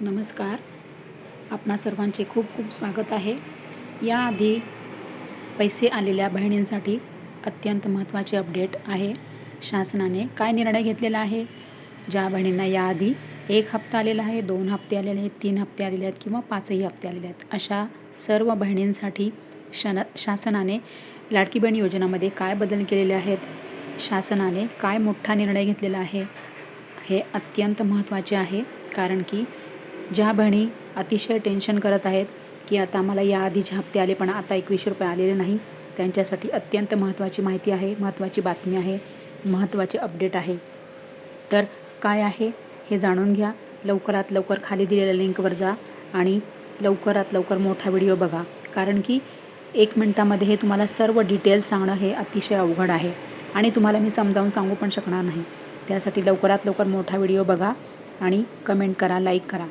नमस्कार. आपणा सर्वांचे खूप खूप स्वागत आहे. याआधी पैसे आलेल्या बहिणींसाठी अत्यंत महत्त्वाचे अपडेट आहे. शासनाने काय निर्णय घेतलेला आहे? ज्या बहिणींना याआधी एक हप्ता आलेला आहे दोन हप्ते आलेले आहेत तीन हप्ते आलेले आहेत किंवा पाचही हप्ते आलेले आहेत. अशा सर्व बहिणींसाठी शन शासनाने लाडकी बहीण योजनामध्ये काय बदल केलेले आहेत? शासनाने काय मोठा निर्णय घेतलेला आहे? हे अत्यंत महत्त्वाचे आहे. कारण की ज्या बहिणी अतिशय टेन्शन करत आहेत की आता आम्हाला याआधीचे हप्ते आले पण आता एकवीसशे रुपये आलेले नाही त्यांच्यासाठी अत्यंत महत्त्वाची माहिती आहे महत्त्वाची बातमी आहे महत्त्वाचे अपडेट आहे. तर काय आहे हे जाणून घ्या. लवकरात लवकर खाली दिलेल्या लिंकवर जा आणि लवकरात लवकर मोठा व्हिडिओ बघा. कारण की एक मिनटामध्ये हे तुम्हाला सर्व डिटेल्स सांगणं हे अतिशय अवघड आहे आणि तुम्हाला मी समजावून सांगू पण शकणार नाही. त्यासाठी लवकरात लवकर मोठा व्हिडिओ बघा आणि कमेंट करा लाईक करा.